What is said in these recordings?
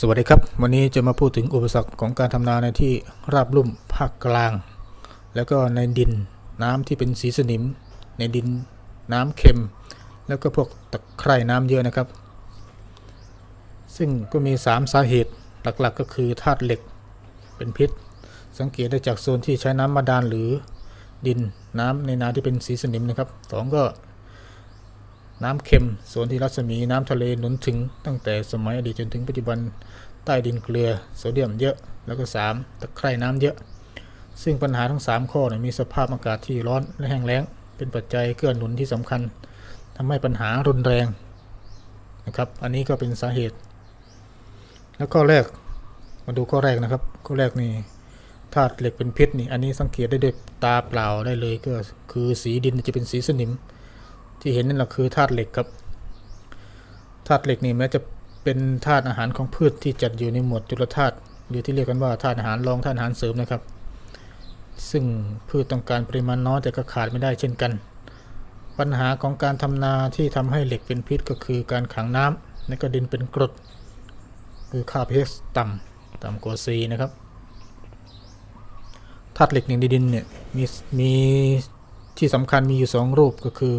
สวัสดีครับ วันนี้จะมาพูดถึงอุปสรรคของการทำนาในที่ราบลุ่มภาคกลาง แล้วก็ในดินน้ำที่เป็นสีสนิม ในดินน้ำเค็ม แล้วก็พวกตะไคร่น้ำเยอะนะครับ ซึ่งก็มี 3 สาเหตุหลักๆก็คือธาตุเหล็กเป็นพิษ สังเกตได้จากโซนที่ใช้น้ำบาดาลหรือดินน้ำในนาที่เป็นสีสนิมนะครับสองก็ น้ำเค็มส่วนที่รัศมีน้ำทะเลหนุนถึง ตั้งแต่สมัยอดีตจนถึงปัจจุบันใต้ดินเกลือโซเดียมเยอะ แล้วก็ 3 ตะไคร่น้ำเยอะ ซึ่งปัญหาทั้ง 3 ข้อเนี่ยมีสภาพอากาศที่ร้อนและแห้งแล้ง เป็นปัจจัยเกื้อหนุนที่สำคัญทำให้ปัญหารุนแรงนะครับ อันนี้ก็เป็นสาเหตุ แล้วข้อแรกมาดูข้อแรกนะครับ ข้อแรกนี่ธาตุเหล็กเป็นพิษนี่ อันนี้สังเกตได้ด้วยตาเปล่าได้เลยก็คือสีดินจะเป็นสีสนิม ที่เห็นนั่นแหละคือธาตุเหล็กครับธาตุเหล็กนี่แม้จะเป็นธาตุอาหารของพืชที่จัดอยู่ในหมวดจุลธาตุหรือที่เรียกกันว่าธาตุอาหารรองธาตุอาหารเสริมนะครับ ซึ่งพืชต้องการปริมาณน้อยแต่ก็ขาดไม่ได้เช่นกัน ปัญหาของการทำนาที่ทำให้เหล็กเป็นพิษก็คือการขังน้ำในกระดินเป็นกรด คือค่า pH ต่ำต่ำกว่า C นะครับธาตุเหล็กในดินเนี่ยมีมีที่สำคัญมีอยู่สองรูปก็คือ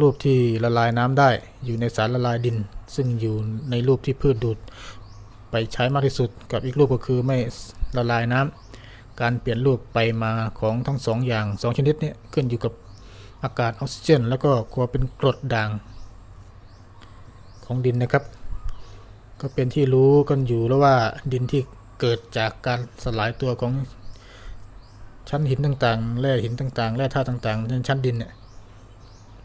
รูปที่ละลายน้ำได้ อยู่ในสารละลายดิน ซึ่งอยู่ในรูปที่พืชดูดไปใช้มากที่สุด กับอีกรูปก็คือไม่ละลายน้ำการเปลี่ยนรูปไปมาของทั้งสองอย่างสองชนิดนี้ขึ้นอยู่กับอากาศออกซิเจน แล้วก็ความเป็นกรดด่างของดินนะครับ ก็เป็นที่รู้กันอยู่แล้วว่าดินที่เกิดจากการสลายตัวของชั้นหินต่างๆ แร่หินต่างๆ แร่ธาตุต่างๆในชั้นดินเนี่ย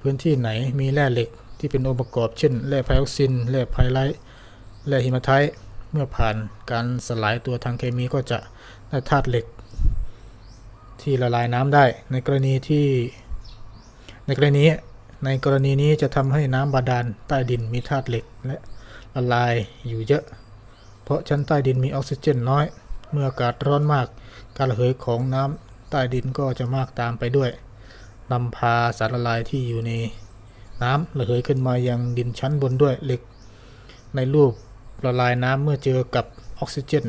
พื้นที่ไหนมีแร่เหล็กที่เป็นองค์ประกอบเช่นแร่ไพออกซินแร่ไพไลท์แร่ฮิมาไทต์เมื่อผ่านการสลายตัวทางเคมีก็จะได้ธาตุเหล็ก ที่ละลายน้ำได้ ในกรณีที่ในกรณีในกรณีนี้จะทำให้น้ำบาดาลใต้ดินมีธาตุเหล็กและละลายอยู่เยอะ เพราะชั้นใต้ดินมีออกซิเจนน้อย เมื่ออากาศร้อนมาก การระเหยของน้ำใต้ดินก็จะมากตามไปด้วย นำพาสารละลายที่อยู่ในน้ำระเหยขึ้นมายังดินชั้นบนด้วยเหล็ก ในรูปละลายน้ำเมื่อเจอกับออกซิเจน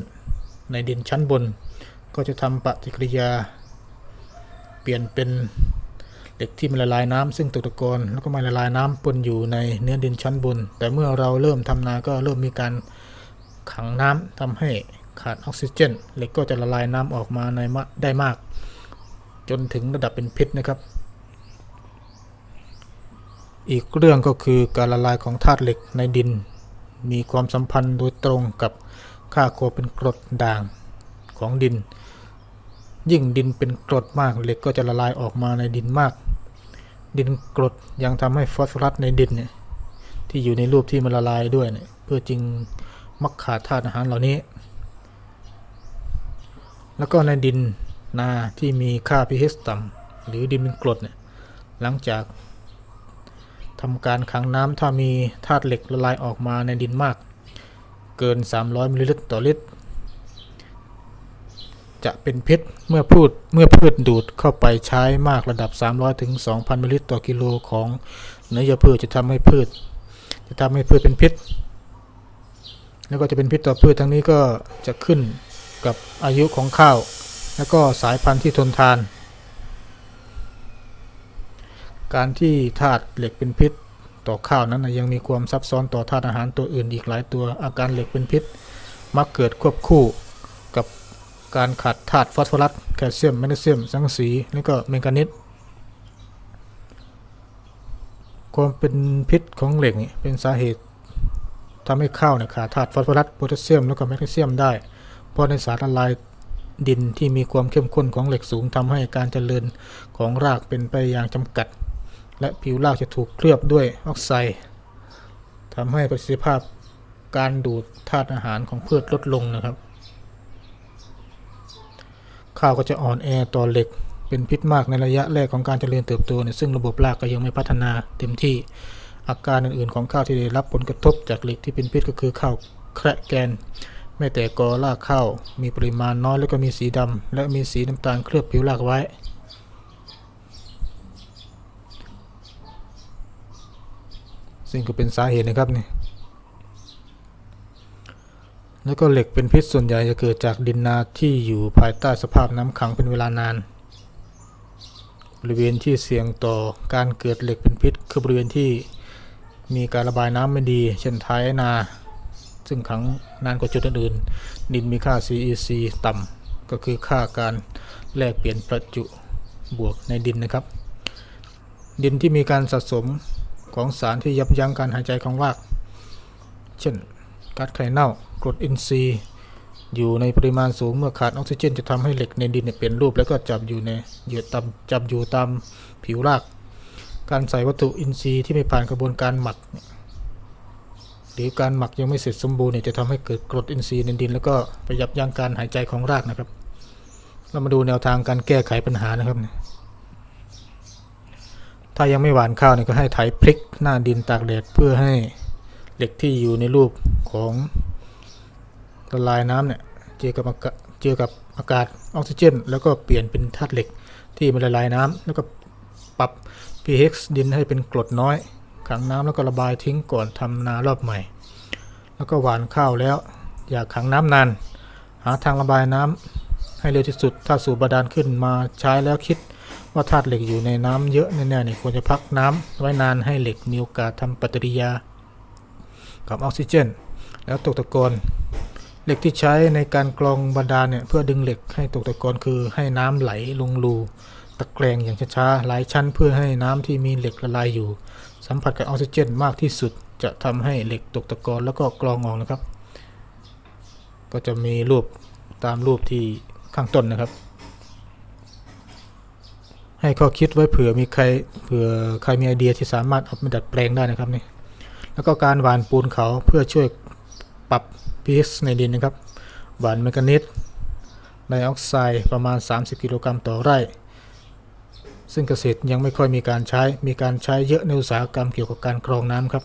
ในดินชั้นบน ก็จะทำปฏิกิริยา เปลี่ยนเป็นเหล็กที่ไม่ละลายน้ำซึ่งตกตะกอนแล้วก็ม่ละลายน้ำปนอยู่ในเนื้อดินชั้นบน แต่เมื่อเราเริ่มทำนาก็เริ่มมีการขังน้ำทำให้ขาดออกซิเจนเหล็กก็จะละลายน้ำออกมาในมได้มาก จนถึงระดับเป็นพิษนะครับ อีกเรื่องก็คือการละลายของธาตุเหล็กในดิน มีความสัมพันธ์โดยตรงกับค่าโคเป็นกรดด่างของดิน ยิ่งดินเป็นกรดมากเหล็กก็จะละลายออกมาในดินมาก ดินกรดยังทำให้ฟอสฟอรัสในดินเนี่ยที่อยู่ในรูปที่มันละลายด้วยเนี่ยเพื่อจึงมักขาดธาตุอาหารเหล่านี้ แล้วก็ในดินนาที่มีค่า pH ต่ำหรือดินเป็นกรดเนี่ยหลังจาก ทำการขังน้ำถ้ามีธาตุเหล็กละลายออกมาในดินมาก เกิน 300มิลลิลิตรต่อลิตร จะเป็นพิษเมื่อพืชเมื่อพืชดูดเข้าไปใช้มากระดับ 300ถึง2,000มิลลิลิตรต่อกิโลของเนื้อเยื่อพืชจะทำให้พืช จะทำให้พืชเป็นพิษ แล้วก็จะเป็นพิษต่อพืชทั้งนี้ก็จะขึ้นกับอายุของข้าว แล้วก็สายพันธุ์ที่ทนทาน การที่ธาตุเหล็กเป็นพิษ ต่อข้าวนั้นนะยังมีความซับซ้อนต่อธาตุอาหารตัวอื่นอีกหลายตัว อาการเหล็กเป็นพิษ มักเกิดควบคู่กับการขาดธาตุฟอสฟอรัสแคลเซียมแมกนีเซียม สังสี และก็แมงกานิสความเป็นพิษของเหล็กเป็นสาเหตุทำให้ข้าวเนี่ยขาดธาตุฟอสฟอรัสโพแทสเซียมและก็แมกนีเซียมได้ เพราะในสารละลายดินที่มีความเข้มข้นของเหล็กสูงทำให้การเจริญของรากเป็นไปอย่างจำกัด และผิวรากจะถูกเคลือบด้วยออกไซด์ทำให้ประสิทธิภาพการดูดธาตุอาหารของพืชลดลงนะครับ ข้าวก็จะอ่อนแอต่อเหล็กเป็นพิษมากในระยะแรกของการเจริญเติบโตเนี่ยซึ่งระบบรากก็ยังไม่พัฒนาเต็มที่อาการอื่นๆของข้าวที่ได้รับผลกระทบจากเหล็กที่เป็นพิษก็คือข้าวแคระแกนแม้แต่กอรากข้าวมีปริมาณน้อยแล้วก็มีสีดำและมีสีน้ำตาลเคลือบผิวรากไว้ ซึ่งก็เป็นสาเหตุนะครับนี่แล้วก็เหล็กเป็นพิษส่วนใหญ่จะเกิดจากดินนาที่อยู่ภายใต้สภาพน้ำขังเป็นเวลานาน บริเวณที่เสี่ยงต่อการเกิดเหล็กเป็นพิษ คือบริเวณที่มีการระบายน้ำไม่ดี เช่นท้ายนา ซึ่งขังนานกว่าจุดอื่นดินมีค่า CEC ต่ำก็คือค่าการแลกเปลี่ยนประจุบวกในดินนะครับ ดินที่มีการสะสม ของสารที่ยับยั้งการหายใจของราก เช่นก๊าซไข่เน่ากรดอินทรีย์ อยู่ในปริมาณสูงเมื่อขาดออกซิเจน จะทำให้เหล็กในดินเนี่ยเปลี่ยนรูปแล้วก็จับอยู่ในเหยื่อตามจับอยู่ตามผิวราก การใส่วัตถุอินทรีย์ที่ไม่ผ่านกระบวนการหมักหรือการหมักยังไม่เสร็จสมบูรณ์เนี่ยจะทำให้เกิดกรดอินทรีย์ในดิน แล้วก็ไปยับยั้งการหายใจของรากนะครับ เรามาดูแนวทางการแก้ไขปัญหานะครับ ถ้ายังไม่หวานข้าวเนี่ยก็ให้ไถพลิกหน้าดินตากแดดเพื่อให้เหล็กที่อยู่ในรูปของละลายน้ำเนี่ยเจอกับอากาศเจอกับอากาศออกซิเจน แล้วก็เปลี่ยนเป็นธาตุเหล็กที่มันละลายน้ำแล้วก็ปรับ pH ดินให้เป็นกรดน้อย ขังน้ำแล้วก็ระบายทิ้งก่อนทำนารอบใหม่ แล้วก็หวานข้าวแล้วอย่าขังน้ำนาน หาทางระบายน้ำให้เร็วที่สุด ถ้าสูบบาดาลขึ้นมาใช้แล้วคิด ว่าธาตุเหล็กอยู่ในน้ำเยอะแน่ๆเนี่ยควรจะพักน้ำไว้นานให้เหล็กมีโอกาสทำปฏิกิริยา กับออกซิเจน แล้วตกตะกอนเหล็กที่ใช้ในการกรองบาดาลเนี่ยเพื่อดึงเหล็กให้ตกตะกอนคือให้น้ำไหลลงรูตะแกรงอย่างช้าๆหลายชั้นเพื่อให้น้ำที่มีเหล็กละลายอยู่ สัมผัสกับออกซิเจนมากที่สุดจะทำให้เหล็กตกตะกอนแล้วก็กรองออกนะครับ ก็จะมีรูปตามรูปที่ข้างต้นนะครับ ให้ข้อคิดไว้เผื่อมีใครเผื่อใครมีไอเดียที่สามารถเอามาดัดแปลงได้นะครับนี่แล้วก็การหว่านปูนเขาเพื่อช่วยปรับ pH ในดินนะครับหว่านแมงกานีสไดออกไซด์ประมาณ 30 กิโลกรัมต่อไร่ ซึ่งเกษตรยังไม่ค่อยมีการใช้มีการใช้เยอะในอุตสาหกรรมเกี่ยวกับการกรองน้ำครับ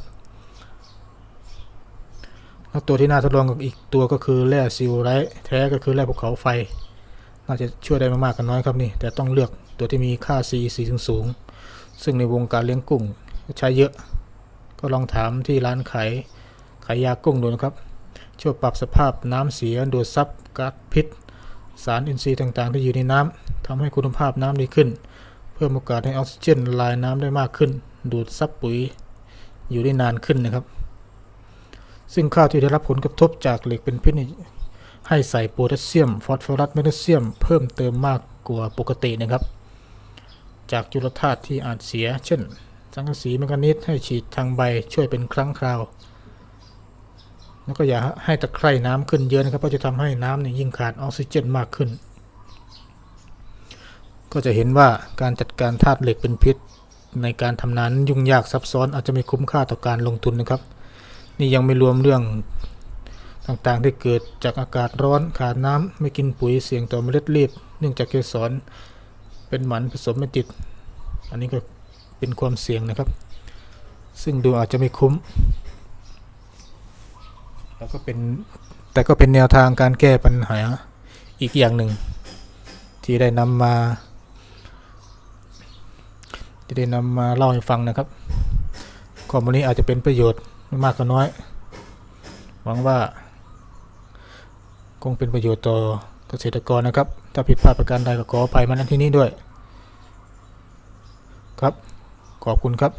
แล้วตัวที่น่าทดลองกับอีกตัวก็คือแร่ซิลไรแท้ก็คือแร่ภูเขาไฟ น่าจะช่วยได้ไม่มากกันน้อยครับนี่แต่ต้องเลือก ตัวที่มีค่า CEC สูงสูงๆซึ่งในวงการเลี้ยงกุ้งใช้เยอะ ก็ลองถามที่ร้านขายขายยากุ้งดูนะครับ ช่วยปรับสภาพน้ำเสียดูดซับก๊าซพิษ สารอินทรีย์ต่างๆ ที่อยู่ในน้ำทำให้คุณภาพน้ำดีขึ้น เพิ่มโอกาสให้ออกซิเจนลายน้ำได้มากขึ้น ดูดซับปุ๋ยอยู่ได้นานขึ้นนะครับ ซึ่งข้าวที่ได้รับผลกระทบจากเหล็กเป็นพิษให้ใส่โพแทสเซียม ฟอสฟอรัสแมกนีเซียม เพิ่มเติมมากกว่าปกตินะครับ จากจุลธาตุที่อาจเสีย เช่น สังกะสีแมกานีสให้ฉีดทางใบช่วยเป็นครั้งคราว แล้วก็อย่าให้ตะไคร่น้ำขึ้นเยอะนะครับเพราะจะทำให้น้ำเนี่ยยิ่งขาดออกซิเจนมากขึ้น ก็จะเห็นว่าการจัดการธาตุเหล็กเป็นพิษ ในการทำนานั้นยุ่งยากซับซ้อนอาจจะไม่คุ้มค่าต่อการลงทุนนะครับ นี่ยังไม่รวมเรื่องต่างๆ ที่เกิดจากอากาศร้อนขาดน้ำไม่กินปุ๋ยเสี่ยงต่อเมล็ดรีบ เนื่องจากเกสร เป็นหมันผสมไม่ติด อันนี้ก็เป็นความเสี่ยงนะครับ ซึ่งดูอาจจะไม่คุ้ม แล้วก็เป็นแต่ก็เป็นแนวทางการแก้ปัญหาอีกอย่างหนึ่ง ที่ได้นำมา ที่ได้นำมาเล่าให้ฟังนะครับข้อมูลนี้อาจจะเป็นประโยชน์ไม่มากก็น้อย หวังว่า คงเป็นประโยชน์ต่อเกษตรกรนะครับ ถ้าผิดพลาดประการใดก็ขออภัยมาณที่นี้ด้วย ครับ ขอบคุณครับ